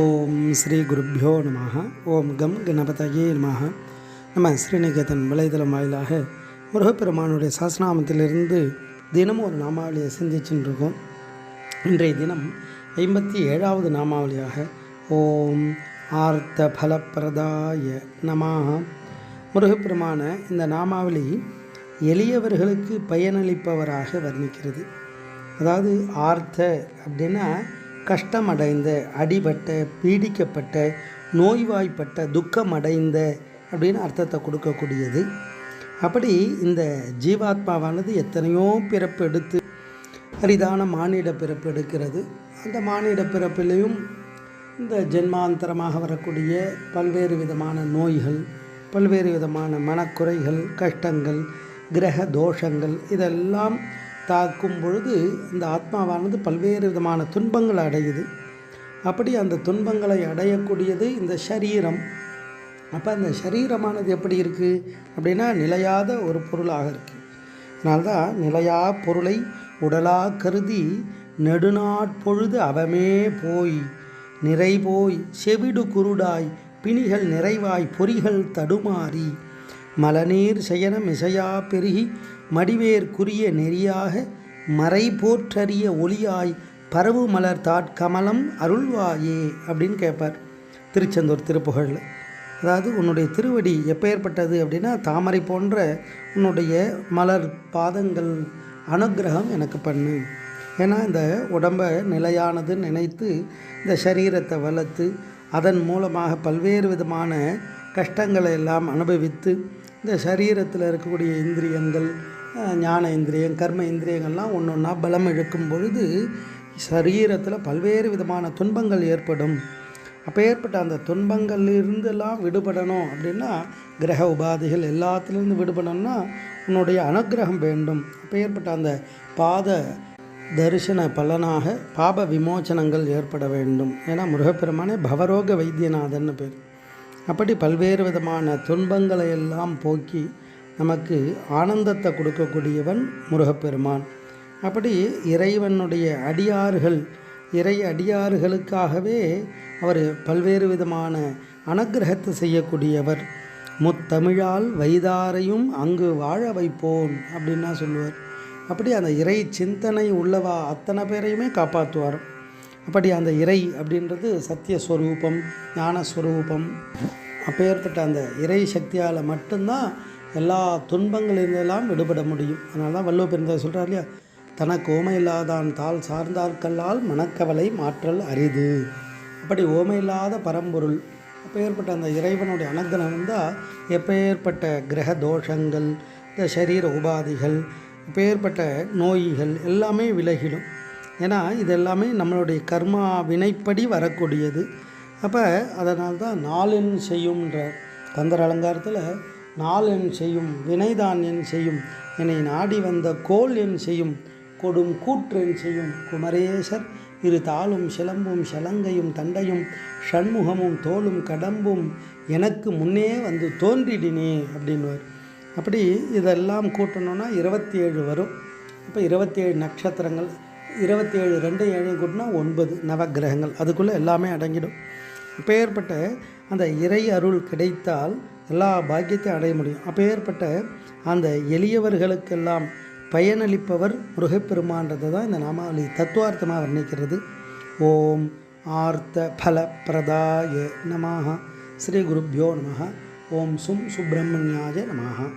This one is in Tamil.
ஓம் ஸ்ரீ குருப்பியோ நம ஓம் கம் கணபதையே நம நம்ம ஸ்ரீநிகேதன் வலைதளம் வாயிலாக முருகப்பெருமானுடைய சாஸ்திரநாமத்திலிருந்து தினமும் ஒரு நாமாவளியை சிந்திச்சுருக்கோம் இன்றைய தினம் ஐம்பத்தி ஏழாவது நாமாவளியாக ஓம் ஆர்த்த பலப்பிரதாய நமாக முருகப்பெருமான இந்த நாமாவளி எளியவர்களுக்கு பயனளிப்பவராக வர்ணிக்கிறது. அதாவது ஆர்த்த அப்படின்னா கஷ்டமடைந்த அடிபட்ட பீடிக்கப்பட்ட நோய்வாய்ப்பட்ட துக்கமடைந்த அப்படின்னு அர்த்தத்தை கொடுக்கக்கூடியது. அப்படி இந்த ஜீவாத்மாவானது எத்தனையோ பிறப்பு எடுத்து அரிதான மானிட பிறப்பு எடுக்கிறது. அந்த மானிட பிறப்பிலையும் இந்த ஜென்மாந்தரமாக வரக்கூடிய பல்வேறு விதமான நோய்கள் பல்வேறு விதமான மனக்குறைகள் கஷ்டங்கள் கிரக தோஷங்கள் இதெல்லாம் தாக்கும் பொழுது இந்த ஆத்மாவானது பல்வேறு விதமான துன்பங்களை அடையுது. அப்படி அந்த துன்பங்களை அடையக்கூடியது இந்த சரீரம். அப்போ அந்த சரீரமானது எப்படி இருக்குது அப்படின்னா நிலையாத ஒரு பொருளாக இருக்குது அதனால்தான் நிலையா பொருளை உடலாக கருதி நெடுநாட்பொழுது அவமே போய் நிறை போய் செவிடு குருடாய் பிணிகள் நிறைவாய் பொறிகள் தடுமாறி மலநீர் செயன மிசையா பெருகி மடிவேர் குறிய நெறியாக மறை போற்றறிய ஒளியாய் பரவு மலர் தாட்கமலம் அருள்வாயே அப்படின்னு கேட்பார் திருச்செந்தூர் திருப்புகழில் அதாவது உன்னுடைய திருவடி எப்பேற்பட்டது அப்படின்னா தாமரை போன்ற உன்னுடைய மலர் பாதங்கள் அனுக்கிரகம் எனக்கு பண்ணு. ஏன்னா இந்த உடம்பை நிலையானது நினைத்து இந்த சரீரத்தை வளர்த்து அதன் மூலமாக பல்வேறு விதமான கஷ்டங்களை எல்லாம் அனுபவித்து இந்த சரீரத்தில் இருக்கக்கூடிய இந்திரியங்கள் ஞான இந்திரியம் கர்ம இந்திரியங்கள்லாம் ஒன்று ஒன்றா பலம் இழுக்கும் பொழுது சரீரத்தில் பல்வேறு விதமான துன்பங்கள் ஏற்படும். அப்போ ஏற்பட்ட அந்த துன்பங்கள்லிருந்தெல்லாம் விடுபடணும் அப்படின்னா கிரக உபாதைகள் எல்லாத்துலேருந்து விடுபடணும்னா உன்னுடைய அனுக்கிரகம் வேண்டும். அப்போ ஏற்பட்ட அந்த பாத தரிசன பலனாக பாப விமோச்சனங்கள் ஏற்பட வேண்டும் ஏன்னா முருகப்பெருமானே பவரோக வைத்தியநாதன்னு பேர். அப்படி பல்வேறு விதமான துன்பங்களை எல்லாம் போக்கி நமக்கு ஆனந்தத்தை கொடுக்கக்கூடியவன் முருகப்பெருமான். அப்படி இறைவனுடைய அடியார்கள் இறை அடியார்களுக்காகவே அவர் பல்வேறு விதமான அனுக்கிரகத்தை செய்யக்கூடியவர். முத்தமிழால் வைதாரையும் அங்கு வாழ வைப்போம் அப்படின்னா சொல்லுவார். அப்படி அந்த இறை சிந்தனை உள்ளவா அத்தனை பேரையுமே காப்பாற்றுவார். அப்படி அந்த இறை அப்படின்றது சத்தியஸ்வரூபம் ஞானஸ்வரூபம். அப்பேற்பட்ட அந்த இறை சக்தியால் மட்டும்தான் எல்லா துன்பங்களிலிருந்தெல்லாம் விடுபட முடியும். அதனால தான் வள்ளுவ பெருந்தர் சொல்கிறார் இல்லையா? தனக்கு ஓமை இல்லாதான் தாள் சார்ந்தார்கல்லால் மனக்கவலை மாற்றல் அரிது. அப்படி ஓமையில்லாத பரம்பொருள். பரம்பொருள் அப்பேற்பட்ட அந்த இறைவனுடைய அனுகிரகம் வந்தால் எப்பேற்பட்ட கிரக தோஷங்கள் இந்த சரீர உபாதிகள் இப்பேற்பட்ட நோய்கள் எல்லாமே விலகிடும். ஏன்னா இது எல்லாமே நம்மளுடைய கர்மா வினைப்படி வரக்கூடியது. அப்போ அதனால் தான் நாளென் செய்யும்ன்ற கந்தர் அலங்காரத்தில் நாளென் செய்யும் வினைதான் என் செய்யும் என்னை நாடி வந்த கோல் என் செய்யும் கொடும் கூற்றென் செய்யும் குமரேசர் இரு தாளும் சிலம்பும் சலங்கையும் தண்டையும் ஷண்முகமும் தோளும் கடம்பும் எனக்கு முன்னே வந்து தோன்றிடினே அப்படின்வார் அப்படி இதெல்லாம் கூட்டணும்னா இருபத்தி ஏழு வரும். இப்போ இருபத்தி ஏழு நட்சத்திரங்கள் இருபத்தி ஏழு ரெண்டு ஏழு கூட்டினா ஒன்பது நவக்கிரகங்கள். அதுக்குள்ளே எல்லாமே அடங்கிடும். அப்பேற்பட்ட அந்த இறை அருள் கிடைத்தால் எல்லா பாக்கியத்தையும் அடைய முடியும். அப்பேற்பட்ட அந்த எளியவர்களுக்கெல்லாம் பயனளிப்பவர் முருகப்பெருமான்றதை தான் இந்த நாமாவளி தத்துவார்த்தமாக வர்ணிக்கிறது. ஓம் ஆர்த்த பல பிரதாய நமாக ஸ்ரீ குருப்பியோ நமக ஓம் சும் சுப்பிரமணியாய நமாக